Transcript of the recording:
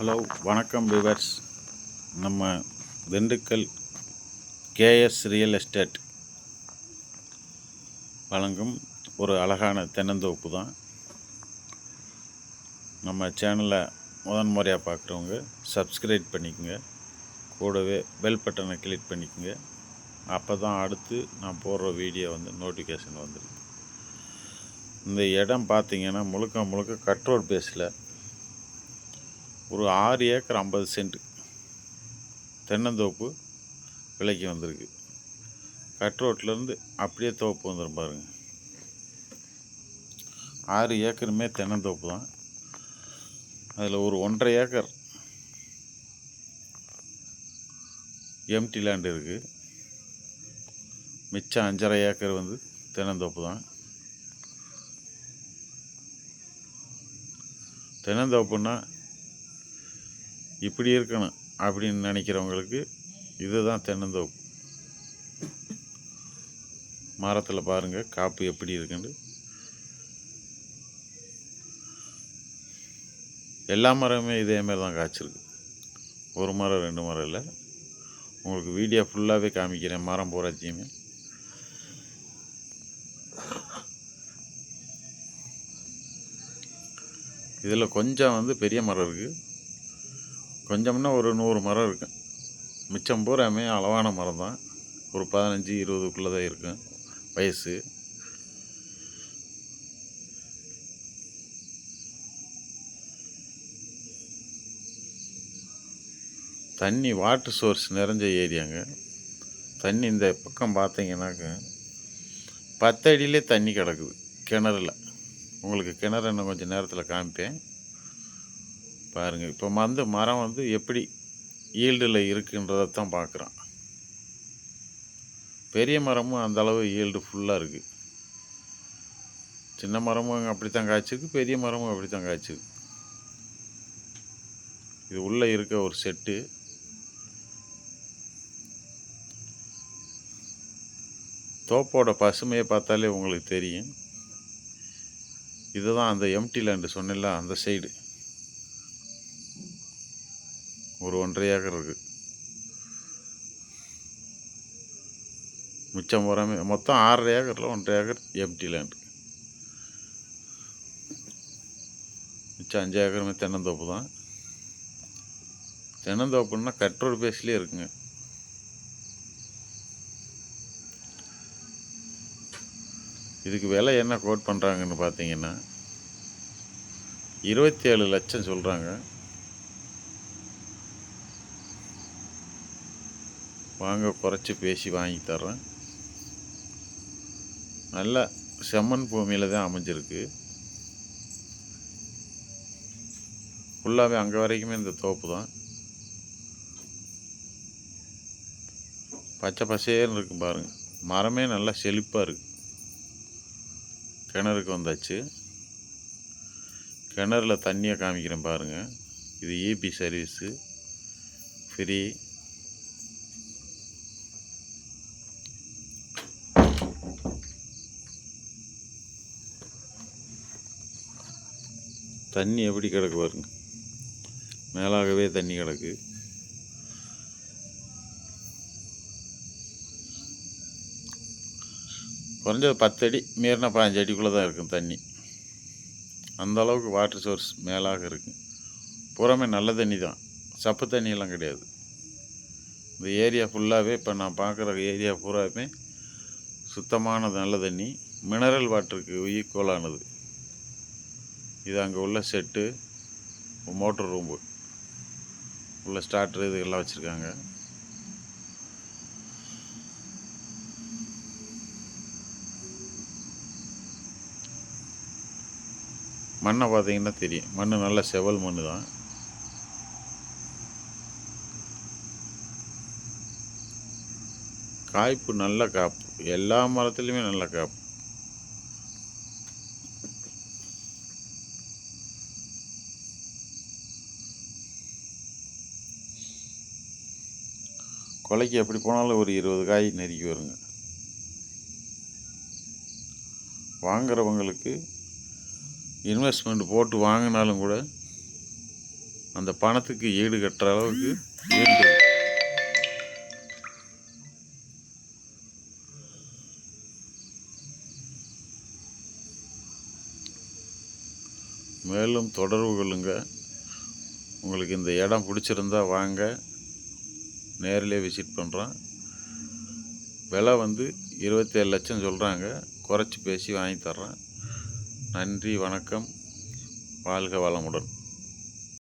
Hello வணக்கம் viewers நம்ம Dindigul KS real estate வழங்கும் ஒரு அழகான தென்னந்தோப்பு தான். நம்ம சேனலை முதன் முறையாக பார்க்குறவங்க சப்ஸ்கிரைப் பண்ணிக்கோங்க. கூடவே பெல் பட்டனை கிளிக் பண்ணிக்கோங்க. அப்போ தான் அடுத்து நான் போடுற வீடியோ வந்து நோட்டிஃபிகேஷன் வந்துடும் இந்த இடம் பார்த்திங்கன்னா முழுக்க முழுக்க கட்ரோட் பேஸில் ஒரு ஆறு ஏக்கர் ஐம்பது சென்ட் தென்னந்தோப்பு விலைக்கு வந்திருக்கு. கட் ரோட்லேருந்து அப்படியே தோப்பு வந்துடும் பாருங்க. ஆறு ஏக்கருமே தென்னந்தோப்பு தான். அதில் ஒரு ஒன்றரை ஏக்கர் எம்டி லேண்ட் இருக்குது மிச்சம் அஞ்சரை ஏக்கர் வந்து தென்னந்தோப்பு தான். தென்னந்தோப்புன்னா இப்படி இருக்கணும் அப்படின்னு நினைக்கிறவங்களுக்கு இதுதான் தென்னந்தோப்பு. மரத்தில் பாருங்கள் காப்பு எப்படி இருக்குன்னு. எல்லா மரமுமே இதே மாதிரி தான் காய்ச்சிருக்கு. ஒரு மரம் ரெண்டு மரம் இல்லை. உங்களுக்கு வீடியோ ஃபுல்லாகவே காமிக்கிறேன் மரம் பூராச்சியுமே. இதில் கொஞ்சம் வந்து பெரிய மரம் இருக்குது கொஞ்சம்னா ஒரு நூறு மரம் இருக்கும் மிச்சம் பூராமே அளவான மரம் தான் ஒரு பதினஞ்சு இருபதுக்குள்ளே தான் இருக்கும் வயசு. தண்ணி வாட்டர் சோர்ஸ் நிறைஞ்ச ஏரியாங்க. தண்ணி இந்த பக்கம் பார்த்தீங்கன்னாக்க பத்தடியிலே தண்ணி கிடக்குது. கிணறுல. உங்களுக்கு கிணறு இன்னும் கொஞ்சம் நேரத்தில் காமிப்பேன். பாருங்கள் இப்போ வந்து மரம் வந்து எப்படி ஈல்டில் இருக்குன்றதை தான் பார்க்குறோம் பெரிய மரமும் அந்த அளவு ஈல்டு ஃபுல்லாக இருக்குது சின்ன மரமும் அப்படி தான் காய்ச்சிருக்கு பெரிய மரமும் அப்படி தான் காய்ச்சிருக்கு. இது உள்ளே இருக்க ஒரு செட்டு. தோப்போட பசுமையை பார்த்தாலே உங்களுக்கு தெரியும். இதுதான் அந்த எம்டி லேண்டு சொன்னல அந்த சைடு ஒரு ஒன்றரை ஏக்கர் இருக்குது மிச்சம் போகிறாமே மொத்தம் ஆறரை ஏக்கரில் ஒன்றரை ஏக்கர் எம்டி லேண்டு மிச்சம் அஞ்சு ஏக்கருமே தென்னந்தோப்பு தான். தென்னந்தோப்புன்னா கட்ரோடு பேஸ்லேயே இருக்குங்க. இதுக்கு விலை என்ன கோட் பண்ணுறாங்கன்னு பார்த்தீங்கன்னா இருபத்தி ஏழு லட்சம் சொல்கிறாங்க வாங்க குறைச்சி பேசி வாங்கி தர்றேன். நல்ல செம்மண் பூமியில் தான் அமைஞ்சிருக்கு. ஃபுல்லாகவே அங்கே வரைக்குமே இந்த தோப்பு தான். பச்சை பசேர்னு இருக்கு பாருங்கள் மரமே நல்லா செழிப்பாக இருக்குது கிணறுக்கு வந்தாச்சு. கிணறுல தண்ணியை காமிக்கிறேன் பாருங்கள் இது ஏபி சர்வீஸு. ஃப்ரீ. தண்ணி எப்படி கிடக்கு பாருங்க. மேலாகவே தண்ணி கிடக்கு. குறைஞ்சது பத்து அடி மீறினா பாஞ்சு அடிக்குள்ளே தான் இருக்கும் தண்ணி. அந்த அளவுக்கு வாட்டர் சோர்ஸ் மேலாக இருக்கும் பூராமே நல்ல தண்ணி தான். சப்பு தண்ணியெல்லாம் கிடையாது. இந்த ஏரியா ஃபுல்லாகவே இப்போ நான் பார்க்குற ஏரியா பூராமே சுத்தமான நல்ல தண்ணி. மினரல் வாட்டருக்கு ஈக்குவலானது இது அங்கே உள்ள செட்டு மோட்டர் ரூம்பு உள்ள ஸ்டார்டர் இது எல்லாம் வச்சுருக்காங்க. மண்ணை பார்த்தீங்கன்னா தெரியும். மண் நல்ல செவல் மண் தான். காய்ப்பு நல்ல காப்பு. எல்லா மரத்துலேயுமே நல்ல காப்பு. கொலைக்கு எப்படி போனாலும் ஒரு இருபது காய் நெருக்கி வருங்க. வாங்குறவங்களுக்கு இன்வெஸ்ட்மெண்ட் போட்டு வாங்கினாலும் கூட அந்த பணத்துக்கு ஈடு கட்டுற அளவுக்கு ஈடு மேலும் தொடர்பு கொள்ளுங்க. உங்களுக்கு இந்த இடம் பிடிச்சிருந்தா வாங்க. நேரிலே விசிட் பண்ணுறோம் விலை வந்து இருபத்தேழு லட்சம் சொல்கிறாங்க குறைச்சி பேசி வாங்கி தர்றேன். நன்றி வணக்கம். வாழ்க வளமுடன்.